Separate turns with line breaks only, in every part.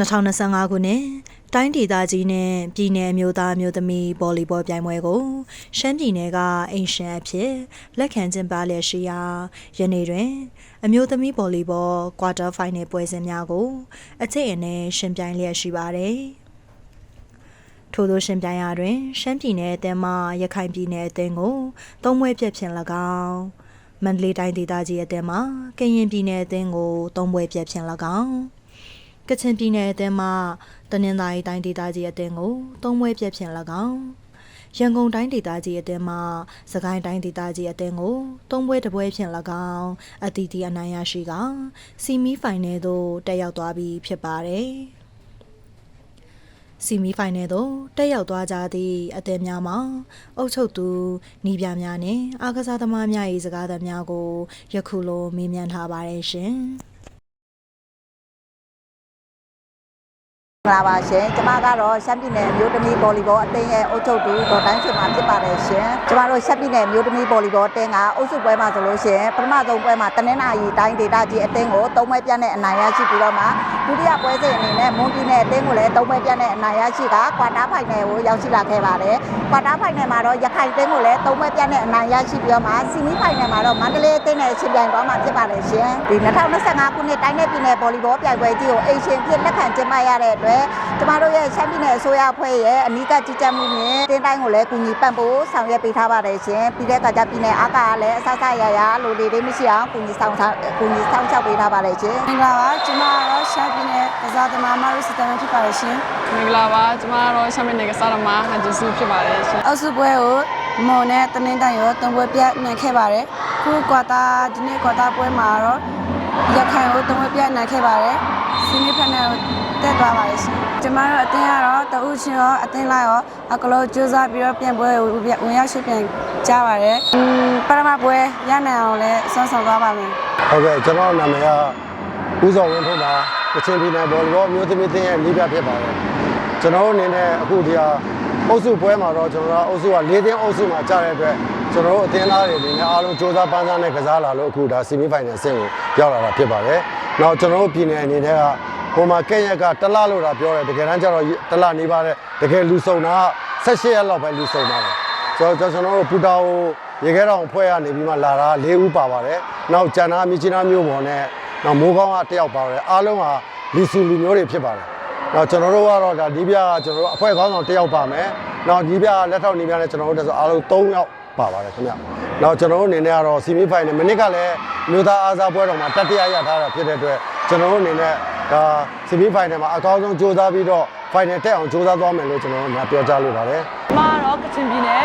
2025ခုနှစ်တိုင်းဒေသကြီးနဲ့ပြည်내အမျိုးသားအမျိုးသမီးဗော်လီဘောပြိုင်ပွဲကိုရှမ်းပြည်နယ်ကအိမ်ရှင်အဖြစ်လက်ခံကျင်းပလျက်ရှိရာယနေ့တွင် အမျိုးသမီးဗော်လီဘောကွာတာဖိုင်နယ်ပွဲစဉ်များကိုအကျိတ်အနယ်ရှင်ပြိုင်လျက်ရှိပါတယ်။ထို့သောရှင်ပြိုင်ရာတွင်ရှမ်းပြည်နယ်အသင်းမှရခိုင်ပြည်နယ်အသင်းကိုသုံးပွဲပြက်ဖြင့်၎င်းမန္တလေးတိုင်းဒေသကြီးအသင်းမှကရင်ပြည်နယ်အသင်းကိုသုံးပွဲပြက်ဖြင့်၎င်း ကချင်ပြည်နယ်အသင်းမှတနင်္သာရီတိုင်းဒေသကြီးအသင်းကိုသုံးပွဲပြက်ဖြင့်၎င်းရန်ကုန်တိုင်းဒေသကြီးအသင်းမှစကိုင်းတိုင်းဒေသကြီးအသင်းကိုသုံးပွဲတစ်ပွဲဖြင့်၎င်းအတီးတီအနိုင်ရရှိကစီမီဖိုင်နယ်သို့တက်ရောက်သွားပြီဖြစ်ပါတယ်။စီမီဖိုင်နယ်သို့တက်ရောက်သွားကြသည့်အသင်းများမှာအုပ်ချုပ်သူနီးပြများနှင့်အားကစားသမားများ၏စကားသံများကိုယခုလိုမေးမြန်းထားပါတယ်ရှင်။
င်္ဂလာပါရှင်ကျမကတော့ရှမ်းပြည်နယ်မြို့သမီးဗော်လီဘောအသင်းရဲ့အုပ်ချုပ်သူဒေါ်တိုင်းချွေမှာဖြစ်ပါတယ်ရှင်ကျမတို့ရှမ်းပြည်နယ်မြို့သမီးဗော်လီဘောအသင်းကအုပ်စုပွဲမှာဆိုလို့ရှိရင်ပထမဆုံးပွဲမှာတနင်္လာရီတိုင်းဒေသကြီးအသင်းကိုသုံးပွဲပြတ်နဲ့အနိုင်ရရှိပြီးတော့မှဒုတိယပွဲစဉ်အနေနဲ့မွန်ပြည်နယ်အသင်းကိုလည်းသုံးပွဲပြတ်နဲ့အနိုင်ရရှိကကွာတာဖိုင်နယ်ကိုရောက်ရှိလာခဲ့ပါတယ်ကွာတာဖိုင်နယ်မှာတော့ရခိုင်အသင်းကိုလည်းသုံးပွဲပြတ်နဲ့အနိုင်ရရှိပြီးတော့မှစီမီဖိုင်နယ်မှာတော့မန္တလေးအသင်းနဲ့ရှင်ပြိုင်သွားမှာဖြစ်ပါတယ်ရှင်ဒီ2025ခုနှစ်တိုင်းနယ်ပြည်နယ်ဗော်လီဘောပြိုင်ပွဲကြီးကိုအိမ်ရှင်ဖြစ်လက်ခံကျင်းပရတဲ့အတွက်ကျမတို့ရဲ့ရှမ်းပြည်နယ်အစိုးရအဖွဲ့ရဲ့အနီးကပ်ကြီးကြပ်မှုနဲ့တင်းတိုင်းကိုလည်းကူညီပံ့ပိုးဆောင်ရွက်ပေးထားပါတယ်ရှင်ပြီးတဲ့အခါကျပြည်နယ်အားကလည်းအဆအဆရရလိုလေလေးမရှိအောင်ကူညီဆောင်ဆောင်ကူညီဆောင်ရှောက်ပေးထားပါတယ်ရှင်
မင်္ဂလာပါကျွန်မကတော့ရှမ်းပြည်နယ်ကစားသမားမရုစတန်ဖြစ်ပါတယ်ရှင်
မင်္ဂလာပါကျမကတော့ရှမ်းပြည်နယ်ကစားသမားဟန်ဂျစုဖြစ်ပါတယ်ရှင်
အောက်စုပွဲကိုမွန်နဲ့တနင်္တိုင်ရောတုံပွဲပြတ်နိုင်ခဲ့ပါတယ်ခုကွာတာဒီနေ့ကွာတာပွဲမှာတော့ရခိုင်ကိုတုံပွဲပြတ်နိုင်ခဲ့ပါတယ်စီမီဖက်နယ်ကို တက်သွားပါတယ်ရှင်ကျွန်မတို့အတင်းကတော့တအုပ်ချင်းရောအတင်းလိုက်ရောအကလို့စူးစမ်းပြီးတော့ပြန်ပွဲကိုဝင်ရောက်ရှိပြန်ကြပါတယ်อืมပရမပွဲရနိုင်အောင်လည်းဆွမ်းဆောင်သွားပါမယ်
ဟုတ်ကဲ့ကျွန်တော်နာမည်ကဦးစောဝင်းထွန်းပါကချင်ပြည်နယ်ဘော်လီဘောမျိုးသမီးတင်းရဲ့လီးပြဖြစ်ပါတယ်ကျွန်တော်တို့အနေနဲ့အခုဒီဟာအုပ်စုပွဲမှာတော့ကျွန်တော်တို့အုပ်စုက၄တင်းအုပ်စုမှာကြားတဲ့အတွက်ကျွန်တော်တို့အသင်းသားတွေအနေနဲ့အားလုံးစ조사ပန်းစားနဲ့ကစားလာလို့အခုဒါဆီမီဖိုင်နယ်ဆင့်ကိုရောက်လာတာဖြစ်ပါတယ်နောက်ကျွန်တော်တို့ပြည်နယ်အနေနဲ့က ဟိုမှာကဲ့ရက်ကတလလို့တာပြောတယ်တကယ်တမ်းကျတော့တလနေပါတယ်တကယ်လူစုံတာ16ရက်လောက်ပဲလူစုံပါတယ်ကျွန်တော်ကျွန်တော်တို့ပူတာကိုရေခဲတောင်ဖွဲ့ရနေပြီးမှလာတာ၄ဦးပါပါတယ်နောက်ကျန်တာမြချင်းသားမျိုးပေါ်နဲ့နောက်မိုးကောင်းကတယောက်ပါပါတယ်အားလုံးကလူစုလူမျိုးတွေဖြစ်ပါတယ်နောက်ကျွန်တော်တို့ကတော့ဒါဒီပြကကျွန်တော်တို့အဖွဲ့ခေါင်းဆောင်တယောက်ပါမယ်နောက်ဒီပြကလက်ထောက်နေပြနဲ့ကျွန်တော်တို့တက်ဆိုအားလုံး3ယောက်ပါပါတယ်ခင်ဗျနောက်ကျွန်တော်တို့အနေနဲ့ကတော့စီမီဖိုင်နယ်မိနစ်ကလည်းမြို့သားအားစားပွဲတော်မှာတတိယရထားတာဖြစ်တဲ့အတွက်ကျွန်တော်တို့အနေနဲ့ ဒါစီမီဖိုင်နယ်မှာအကောင်းဆုံးကြိုးစားပြီးတော့ဖိုင်နယ်တက်အောင်ကြိုးစားသွားမယ်လို့ကျွန်တော်တို့များပြောကြားလိုပါတယ်
ကျမကတော့ကချင်ပြည်နယ်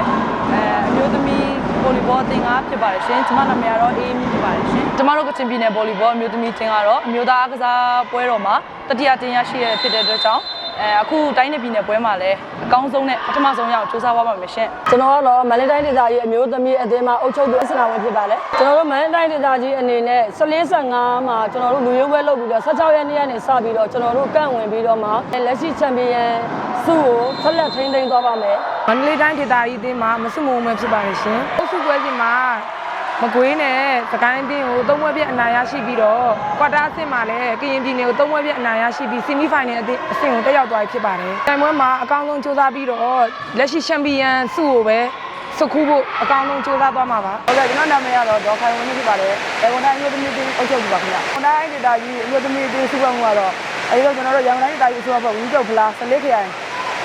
အဲအမျိုးသမီးဗော်လီဘောအသင်းကဖြစ်ပါတယ်ရှင်ကျမနာမည်ကတော့အေးမြင့်ဖြစ်ပါတယ်ရှင်ကျမတို့ကချင်ပြည်နယ်ဗော်လီဘောအမျိုးသမီးချင်းကတော့အမျိုးသားအားကစားပွဲတော်မှာ တတိယတင်ရရှိရဖြစ်တဲ့အတွက်ကြောင့်အဲအခုတိုင်းနယ်ပြည်နယ်ပွဲမှာလည်းအကောင်းဆုံးနဲ့ပထမဆုံးရအောင်စူးစမ်းပါပါမယ်ရှင်
ကျွန်တော်ကတော့မန္တလေးတိုင်းဒေသကြီးအမျိုးသမီးအသင်းမှအုပ်ချုပ်သူအစနာဝင်ဖြစ်ပါတယ်ကျွန်တော်တို့မန္တလေးတိုင်းဒေသကြီးအနေနဲ့14-15မှာကျွန်တော်တို့လူရွေးပွဲလုပ်ပြီးတော့16ရက်နေ့ကနေစပြီးတော့ကျွန်တော်တို့ကန့်ဝင်ပြီးတော့မှလက်ရှိချန်ပီယံစုကိုဆက်လက်ထိန်းသိမ်းသွားပါမယ်
မန္တလေးတိုင်းဒေသကြီးအသင်းမှာမဆုမုံမဲဖြစ်ပါတယ်ရှင်။အုပ်စုပွဲစဉ်မှာ မကွေးနဲ့စကိုင်းအသင်းကိုသုံးပွဲပြည့်အနိုင်ရရှိပြီးတော့ကွာတာအဆင့်မှာလည်းကရင်ပြည်နယ်ကိုသုံးပွဲပြည့်အနိုင်ရရှိပြီးဆီမီဖိုင်နယ်အသင်းအဆင့်ကိုတက်ရောက်သွားပြီဖြစ်ပါတယ်။တိုင်ပွဲမှာအကောင်းဆုံးစူးစမ်းပြီးတော့လက်ရှိချန်ပီယံဆုကိုပဲစကူဖို့အကောင်းဆုံးစူးစမ်းသွားမှာပါ။
ဟုတ်ကဲ့ကျွန်တော်နာမည်ကတော့ဒေါ်ခိုင်ဝင်းဖြစ်ပါတယ်။ရန်ကုန်တိုင်းအမျိုးသမီးအသင်းအုပ်ချုပ်သူပါခင်ဗျ။ရန်ကုန်တိုင်းဒေသကြီးအမျိုးသမီးအသင်းစုဖွဲ့မှုကတော့အဲဒီတော့ကျွန်တော်တို့ရန်ကုန်တိုင်းဒေသကြီးအစိုးရဖွဲ့ဝင်းချုပ်ဖလား14ခရိုင်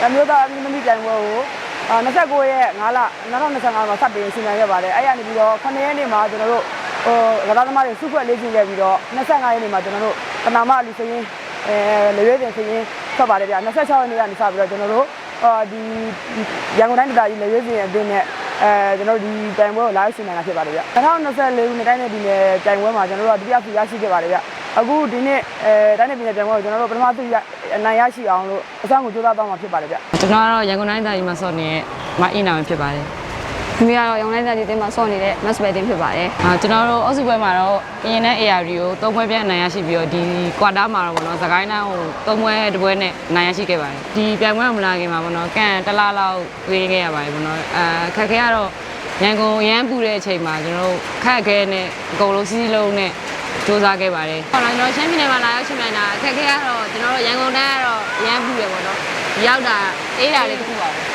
အမျိုးသားအမျိုးသမီးပြိုင်ပွဲကိုအာ 29ရက်5လ2025မှာစတင်ရှင်မြန်ခဲ့ပါတယ်။အဲ့ရနေပြီးတော့9ရက်နေ့မှာကျွန်တော်တို့ဟိုကစားသမားတွေစုဖွဲ့လေ့ကျင့်ခဲ့ပြီးတော့25ရက်နေ့မှာကျွန်တော်တို့ပနာမလူစရင်အဲလေရွေးတင်စရင်ထွက်ပါတယ်ဗျ26ရက်နေ့ကနေစပြီးတော့ကျွန်တော်တို့အာဒီရန်ကုန်တိုင်းဒေသကြီးလေရွေးတင်အသင်းနဲ့အဲကျွန်တော်တို့ဒီတိုင်ပွဲကိုလာရောက်ရှင်မြန်တာဖြစ်ပါတယ်ဗျ2024ခုနှစ်တိုင်းနယ်ပြည်နယ်တိုင်ပွဲမှာကျွန်တော်တို့ကဒုတိယဖီရရှိခဲ့ပါတယ်ဗျအခုဒီနေ့အဲတိုင်းနယ်ပြည်နယ်တိုင်ပွဲကိုကျွန်တော်တို့ပထမသူရ အနိုင်ရရှိအောင်လို့အဆောင်ကိုကြိုးစားသွားမှာဖြစ်ပါတယ်ဗျ
ကျွန်တော်ကတော့ရန်ကုန်တိုင်းသားကြီးမှာဆော့နေတဲ့မအင်းနာဝင်ဖြစ်ပါတယ်။
မိမိကတော့ရောင်လိုက်သားဒီတင်းမှာဆော့နေတဲ့ mass betting ဖြစ်ပါတယ်
အာကျွန်တော်တို့အောက်စုပွဲမှာတော့ကရင်နဲ့ AR ကိုသုံးပွဲပြည့်အနိုင်ရရှိပြီးတော့ဒီကွာတာမှာတော့ဗောနော်စကိုင်းတိုင်းကိုသုံးပွဲတစ်ပွဲနဲ့အနိုင်ရရှိခဲ့ပါတယ်ဒီပြိုင်ပွဲမလာခင်မှာဗောနော်ကန်တစ်လားလောက်ဝေးခဲ့ရပါတယ်ဗောနော်အာခက်ခဲကတော့ရန်ကုန်ရမ်းပူတဲ့အချိန်မှာကျွန်တော်တို့ခက်ခဲနဲ့အကုန်လုံးစီးစီးလုံးနဲ့ စူးစမ်းခဲ့ပါတယ်။ဟောတော့ကျွန်တော်ရှမ်းပြည်နယ်မှာလာရောက်ရှင်မြန်တာအခက်အခဲကတော့ကျွန်တော်တို့ရန်ကုန်တိုင်းကအရန်ပူတယ်ပေါ့နော်ရောက်တာအေးတာလေးတစ်ခုပါပဲ